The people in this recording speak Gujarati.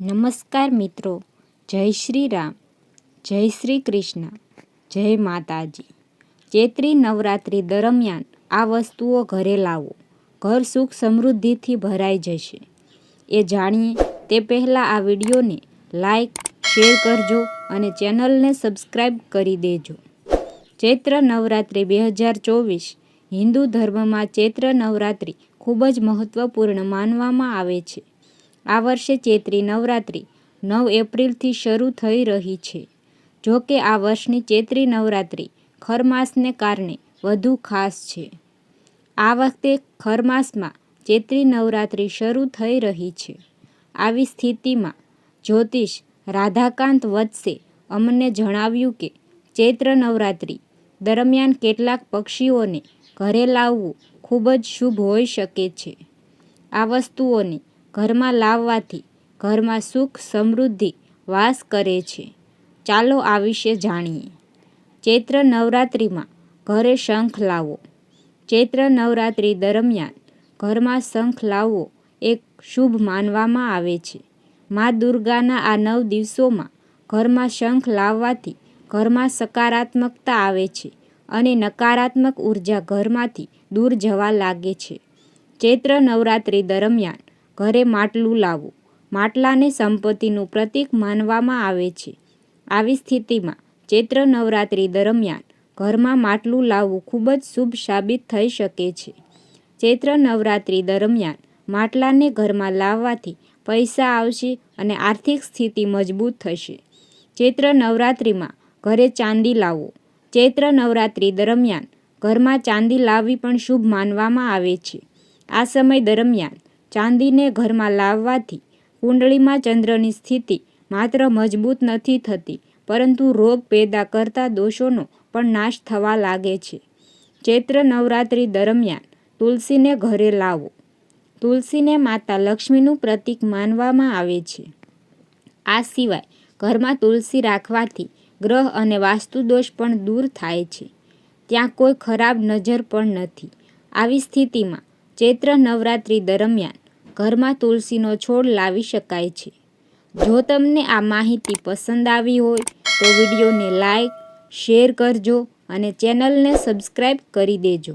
નમસ્કાર મિત્રો. જય શ્રી રામ. જય શ્રી કૃષ્ણ. જય માતાજી. ચૈત્રી નવરાત્રિ દરમિયાન આ વસ્તુઓ ઘરે લાવો. ઘર સુખ સમૃદ્ધિથી ભરાઈ જશે. એ જાણીએ તે પહેલાં આ વિડીયોને લાઈક, શેર કરજો અને ચેનલને સબસ્ક્રાઈબ કરી દેજો. ચૈત્ર નવરાત્રિ બે હજાર ચોવીસ હિન્દુ ધર્મમાં ચૈત્ર નવરાત્રિ ખૂબ જ મહત્ત્વપૂર્ણ માનવામાં આવે છે. આ વર્ષે ચૈત્રી નવરાત્રિ નવ એપ્રિલથી શરૂ થઈ રહી છે. જો કે આ વર્ષની ચૈત્રી નવરાત્રિ ખરમાસને કારણે વધુ ખાસ છે. આ વખતે ખરમાસમાં ચૈત્રી નવરાત્રિ શરૂ થઈ રહી છે. આવી સ્થિતિમાં જ્યોતિષ રાધાકાંત વત્સે અમને જણાવ્યું કે ચૈત્ર નવરાત્રિ દરમિયાન કેટલાક પક્ષીઓને ઘરે લાવવું ખૂબ જ શુભ હોઈ શકે છે. આ વસ્તુઓને ઘરમાં લાવવાથી ઘરમાં સુખ, સમૃદ્ધિ વાસ કરે છે. ચાલો આ વિશે જાણીએ. ચૈત્ર નવરાત્રિમાં ઘરે શંખ લાવો. ચૈત્ર નવરાત્રિ દરમિયાન ઘરમાં શંખ લાવવો એક શુભ માનવામાં આવે છે. મા દુર્ગાના આ નવ દિવસોમાં ઘરમાં શંખ લાવવાથી ઘરમાં સકારાત્મકતા આવે છે અને નકારાત્મક ઊર્જા ઘરમાંથી દૂર જવા લાગે છે. ચૈત્ર નવરાત્રિ દરમિયાન ઘરે માટલું લાવવું. માટલાને સંપત્તિનું પ્રતીક માનવામાં આવે છે. આવી સ્થિતિમાં ચૈત્ર નવરાત્રિ દરમિયાન ઘરમાં માટલું લાવવું ખૂબ જ શુભ સાબિત થઈ શકે છે. ચૈત્ર નવરાત્રિ દરમિયાન માટલાને ઘરમાં લાવવાથી પૈસા આવશે અને આર્થિક સ્થિતિ મજબૂત થશે. ચૈત્ર નવરાત્રિમાં ઘરે ચાંદી લાવો ચૈત્ર નવરાત્રિ દરમિયાન ઘરમાં ચાંદી લાવવી પણ શુભ માનવામાં આવે છે. આ સમય દરમિયાન ચાંદીને ઘરમાં લાવવાથી કુંડળીમાં ચંદ્રની સ્થિતિ માત્ર મજબૂત નથી થતી, પરંતુ રોગ પેદા કરતા દોષોનો પણ નાશ થવા લાગે છે. ચૈત્ર નવરાત્રિ દરમિયાન તુલસીને ઘરે લાવો. તુલસીને માતા લક્ષ્મીનું પ્રતીક માનવામાં આવે છે. આ સિવાય ઘરમાં તુલસી રાખવાથી ગ્રહ અને વાસ્તુદોષ પણ દૂર થાય છે. ત્યાં કોઈ ખરાબ નજર પણ નથી. આવી સ્થિતિમાં ચૈત્ર નવરાત્રિ દરમિયાન ઘરમાં તુલસીનો છોડ લાવી શકાય છે. જો તમને આ માહિતી પસંદ આવી હોય, તો વિડીયોને લાઈક, શેર કરજો અને ચેનલને સબસ્ક્રાઈબ કરી દેજો.